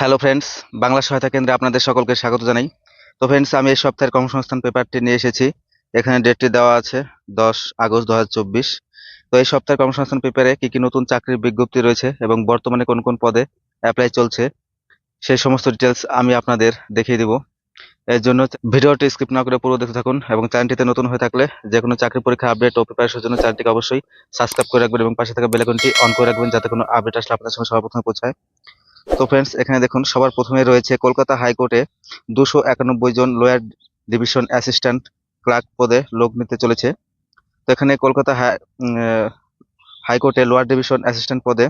Hello friends Bangla সহায়তা কেন্দ্রে আপনাদের সকলকে স্বাগত জানাই। তো ফ্রেন্ডস আমি এই সপ্তাহের কর্মসংস্থান পেপারটি নিয়ে এসেছি। এখানে ডেটটি দেওয়া আছে দশ আগস্ট দু হাজার চব্বিশ। তো এই সপ্তাহের কর্মসংস্থান পেপারে কি কি নতুন চাকরির বিজ্ঞপ্তি রয়েছে এবং বর্তমানে কোন কোন পদে অ্যাপ্লাই চলছে, সেই সমস্ত ডিটেলস আমি আপনাদের দেখিয়ে দিব। এর জন্য ভিডিওটি স্কিপ না করে পুরো দেখতে থাকুন এবং চ্যানেলটিতে নতুন হয়ে থাকলে যে কোনো চাকরি পরীক্ষা আপডেট ও প্রিপারেশনের জন্য চ্যানেলটিকে অবশ্যই সাবস্ক্রাইব করে রাখবেন এবং পাশে থাকা বেলাইকনটি অন করে রাখবেন যাতে কোনো আপডেট আসলে আপনাদের সঙ্গে সবার প্রথমে পৌঁছায়। তো ফ্রেন্ডস এখানে দেখুন, সবার প্রথমে রয়েছে কলকাতা হাইকোর্টে দুশো একানব্বই জন লোয়ার ডিভিশন অ্যাসিস্ট্যান্ট ক্লার্ক পদে লোক নিতে চলেছে। তো এখানে কলকাতা হাই- হাইকোর্টে লোয়ার ডিভিশন অ্যাসিস্ট্যান্ট পদে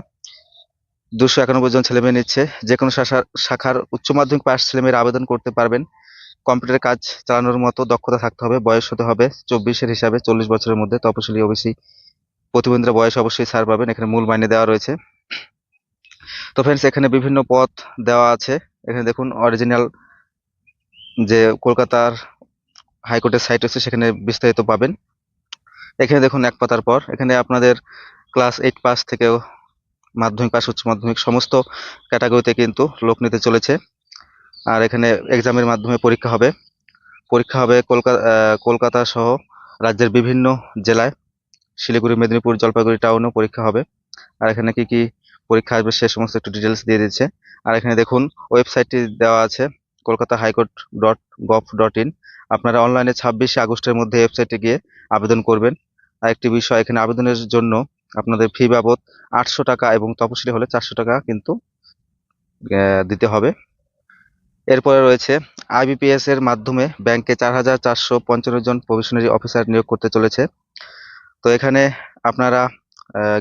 দুশো একানব্বই জন ছেলেমেয়ে নিচ্ছে। যে কোনো শাখার উচ্চ মাধ্যমিক পাশ ছেলেমেয়েরা আবেদন করতে পারবেন। কম্পিউটারের কাজ চালানোর মতো দক্ষতা থাকতে হবে, বয়স হতে হবে চব্বিশের হিসাবে, চল্লিশ বছরের মধ্যে। তপশিলি ওবিসি প্রতিবন্ধীরা বয়স অবশ্যই ছাড় পাবেন। এখানে মূল মাইনে দেওয়া রয়েছে। তো ফ্রেন্ডস এখানে বিভিন্ন পথ দেওয়া আছে। এখানে দেখুন অরিজিনাল যে কলকাতার হাইকোর্টের সাইট আছে সেখানে বিস্তারিত পাবেন। এখানে দেখুন, এক পাতার পর। এখানে আপনাদের ক্লাস এইট পাস থেকেও মাধ্যমিক পাস উচ্চ মাধ্যমিক, সমস্ত ক্যাটাগরিতে কিন্তু লোক নিতে চলেছে। আর এখানে এক্সামের মাধ্যমে পরীক্ষা হবে। পরীক্ষা হবে কলকাতা কলকাতা সহ রাজ্যের বিভিন্ন জেলায়। শিলিগুড়ি, মেদিনীপুর, জলপাইগুড়ি টাউনেও পরীক্ষা হবে। আর এখানে কি কি পরীক্ষা আসবে সে সমস্ত একটু ডিটেলস দিয়ে দিচ্ছে। আর এখানে দেখুন ওয়েবসাইটটি দেওয়া আছে, Kolkata high court dot gov dot in. আপনারা অনলাইনে ছাব্বিশে আগস্টের মধ্যে ওয়েবসাইটে গিয়ে আবেদন করবেন। আর একটি বিষয়, এখানে আবেদনের জন্য আপনাদের ফি বাবদ আটশো টাকা এবং তপশিলি হলে চারশো টাকা কিন্তু দিতে হবে। এরপরে রয়েছে আইবিপিএস এর মাধ্যমে ব্যাংকে চার হাজার চারশো পঞ্চান্ন জন প্রভিশনারি অফিসার নিয়োগ করতে চলেছে। তো এখানে আপনারা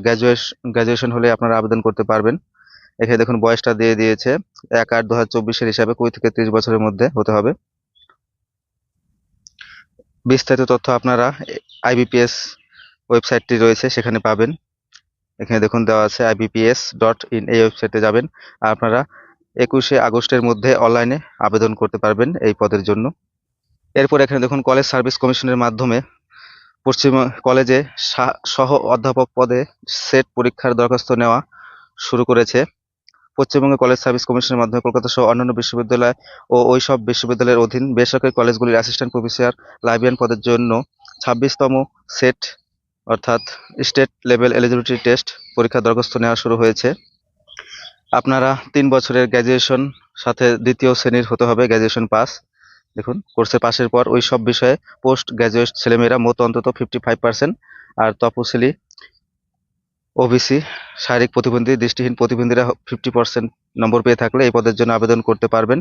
গ্র্যাজুয়েশন গ্র্যাজুয়েশন হলে আপনারা আবেদন করতে পারবেন। এখানে দেখুন, বয়সটা দিয়ে দিয়েছে। এক আট দু হাজার চব্বিশের হিসাবে কুড়ি থেকে ত্রিশ বছরের মধ্যে হতে হবে। বিস্তারিত তথ্য আপনারা আইবিপিএস ওয়েবসাইটটি রয়েছে, সেখানে পাবেন। এখানে দেখুন, দেওয়া আছে আইবিপিএস ডট ইন এই ওয়েবসাইটে যাবেন। আর আপনারা একুশে আগস্টের মধ্যে অনলাইনে আবেদন করতে পারবেন এই পদের জন্য। এরপর এখানে দেখুন, কলেজ সার্ভিস কমিশনের মাধ্যমে পশ্চিম কলেজে সহ অধ্যাপক পদে সেট পরীক্ষার দরখাস্ত নেওয়া শুরু করেছে। পশ্চিমবঙ্গ কলেজ সার্ভিস কমিশনের মাধ্যমে কলকাতা সহ অন্যান্য বিশ্ববিদ্যালয় ও ওই সব বিশ্ববিদ্যালয়ের অধীন বেসরকারি কলেজগুলির অ্যাসিস্ট্যান্ট প্রফেসর লাইব্রেরিয়ান পদের জন্য ছাব্বিশতম সেট, অর্থাৎ স্টেট লেভেল এলিজিবিলিটি টেস্ট পরীক্ষার দরখাস্ত নেওয়া শুরু হয়েছে। আপনারা তিন বছরের গ্র্যাজুয়েশন সাথে দ্বিতীয় শ্রেণির হতে হবে গ্র্যাজুয়েশন পাস দেখুন, কোর্সের পাশের পর ওই সব বিষয়ে পোস্ট গ্র্যাজুয়েট ছেলেমেয়েরা মোট অন্তত ফিফটি ফাইভ পার্সেন্ট আর তপশিলি ওবিসি শারীরিক প্রতিবন্ধী, দৃষ্টিহীন প্রতিবন্ধীরা ফিফটি পার্সেন্ট নম্বর পেয়ে থাকলে এই পদের জন্য আবেদন করতে পারবেন।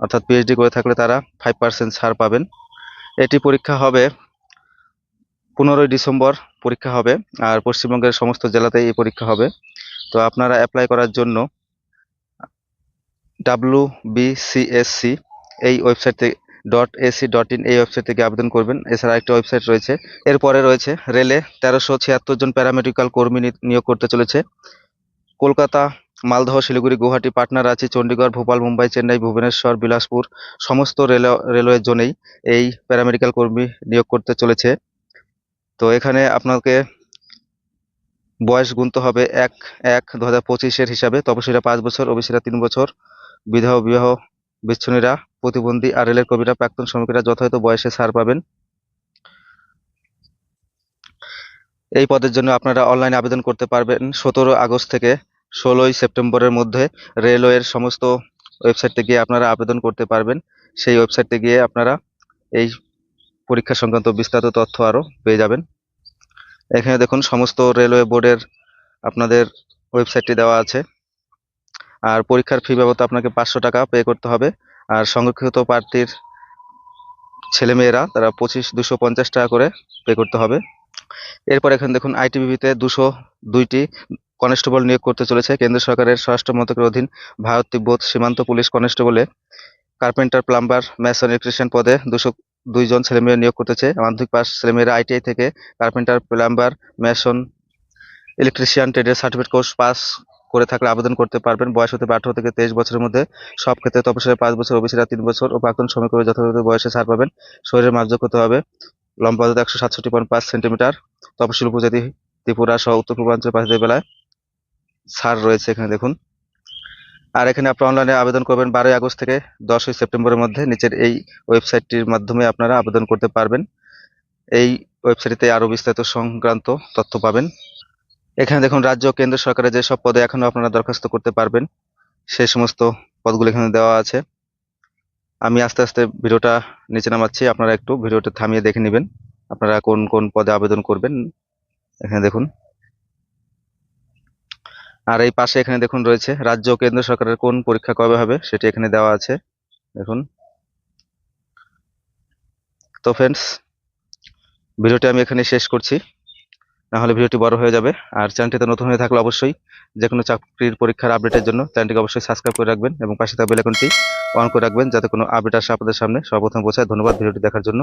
অর্থাৎ পিএইচডি করে থাকলে তারা ফাইভ পার্সেন্ট ছাড় পাবেন। এটি পরীক্ষা হবে পনেরোই ডিসেম্বর পরীক্ষা হবে আর পশ্চিমবঙ্গের সমস্ত জেলাতেই এই পরীক্ষা হবে। তো আপনারা অ্যাপ্লাই করার জন্য ডাব্লু বিসিএসসি এই ওয়েবসাইট থেকে ডট এসি ডট ইন এই ওয়েবসাইট থেকে আবেদন করবেন। এছাড়া একটা ওয়েবসাইট রয়েছে। এরপরে রয়েছে রেলে তেরোশো ছিয়াত্তর জন প্যারামেডিক্যাল কর্মী নিয়োগ করতে চলেছে। কলকাতা, মালদহ, শিলিগুড়ি, গুয়াহাটি, পাটনা, রাঁচি, চণ্ডীগড়, ভোপাল, মুম্বাই, চেন্নাই, ভুবনেশ্বর, বিলাসপুর সমস্ত রেল রেলওয়ে জোনেই এই প্যারামেডিক্যাল কর্মী নিয়োগ করতে চলেছে। তো এখানে আপনাকে বয়স গুনতে হবে এক এক দু হাজার পঁচিশের হিসাবে। তপশিলীরা পাঁচ বছর ওবিসিরা তিন বছর। বিধবা, বিবাহ বিচ্ছুনীরা প্রতিবন্ধী আর রেলের কর্মীরা, প্রাক্তন শ্রমিকেরা যথাযথ বয়সে ছাড় পাবেন। এই পদের জন্য আপনারা অনলাইনে আবেদন করতে পারবেন। সতেরো আগস্ট থেকে ষোলোই সেপ্টেম্বরের মধ্যে রেলওয়ের সমস্ত ওয়েবসাইটে গিয়ে আপনারা আবেদন করতে পারবেন। সেই ওয়েবসাইটে গিয়ে আপনারা এই পরীক্ষা সংক্রান্ত বিস্তারিত তথ্য আরও পেয়ে যাবেন। এখানে দেখুন, সমস্ত রেলওয়ে বোর্ডের আপনাদের ওয়েবসাইটটি দেওয়া আছে। আর পরীক্ষার ফি বাবদ আপনাকে পাঁচশো টাকা পে করতে হবে। আর সংরক্ষিত প্রার্থীর ছেলেমেয়েরা, তারা পঁচিশ, দুশো পঞ্চাশ টাকা করে পে করতে হবে। এরপর এখানে দেখুন, আইটিবিপিতে দুশো দুইটি কনস্টেবল নিয়োগ করতে চলেছে। কেন্দ্র সরকারের স্বরাষ্ট্র মন্ত্রকের অধীন ভারত তিব্বত সীমান্ত পুলিশ কনস্টেবলে কার্পেন্টার প্লাম্বার ম্যাসন ইলেকট্রিশিয়ান পদে দুশো দুইজন ছেলেমেয়ে নিয়োগ করতেছে। মাধ্যমিক পাস ছেলেমেয়েরা আইটিআই থেকে কার্পেন্টার প্লাম্বার ম্যাসন ইলেকট্রিশিয়ান ট্রেডের সার্টিফিকেট কোর্স পাস করে থাকলে আবেদন করতে পারবেন। বয়স হতে আঠারো থেকে তেইশ বছরের মধ্যে। সব ক্ষেত্রে তপশিলি পাঁচ বছর, ওবিসিরা তিন বছর ও প্রাক্তন হবে যথাযথ বয়সে ছাড় পাবেন। শরীরের মাপযোগ হতে হবে। লম্বা হতে একশো সাতষট্টি পয়েন্ট পাঁচ সেন্টিমিটার। তপশিল উপজাতি ত্রিপুরা সহ উত্তর পূর্বাঞ্চল পাখিদের বেলায় ছাড় রয়েছে এখানে, দেখুন। আর এখানে আপনারা অনলাইনে আবেদন করবেন বারোই আগস্ট থেকে দশই সেপ্টেম্বরের মধ্যে। নিচের এই ওয়েবসাইটটির মাধ্যমে আপনারা আবেদন করতে পারবেন। এই ওয়েবসাইটে আরও বিস্তারিত সংক্রান্ত তথ্য পাবেন। এখানে দেখুন, রাজ্য কেন্দ্র সরকারের যেসব পদে এখনও আপনারা দরখাস্ত করতে পারবেন সেই সমস্ত পদগুলো এখানে দেওয়া আছে। আমি আস্তে আস্তে ভিডিওটা নিচে নামাচ্ছি, আপনারা একটু ভিডিওটা থামিয়ে দেখে নেবেন, আপনারা কোন কোন পদে আবেদন করবেন। এখানে দেখুন। আর এই পাশে এখানে দেখুন রয়েছে, রাজ্য কেন্দ্র সরকারের কোন পরীক্ষা কবে হবে সেটি এখানে দেওয়া আছে, দেখুন। তো ফ্রেন্ডস ভিডিওটি আমি এখানে শেষ করছি। না হলে ভিডিওটি বড় হয়ে যাবে। আর চ্যানেলটিতে নতুন হয়ে থাকলে অবশ্যই যে কোনো চাকরির পরীক্ষার আপডেটের জন্য চ্যানেলটিকে অবশ্যই সাবস্ক্রাইব করে রাখবেন এবং পাশে থাকা বেলাকনটি অন করে রাখবেন যাতে কোনো আপডেট আসে আপনাদের সামনে। সর্বপ্রথম পৌঁছায় ধন্যবাদ ভিডিওটি দেখার জন্য।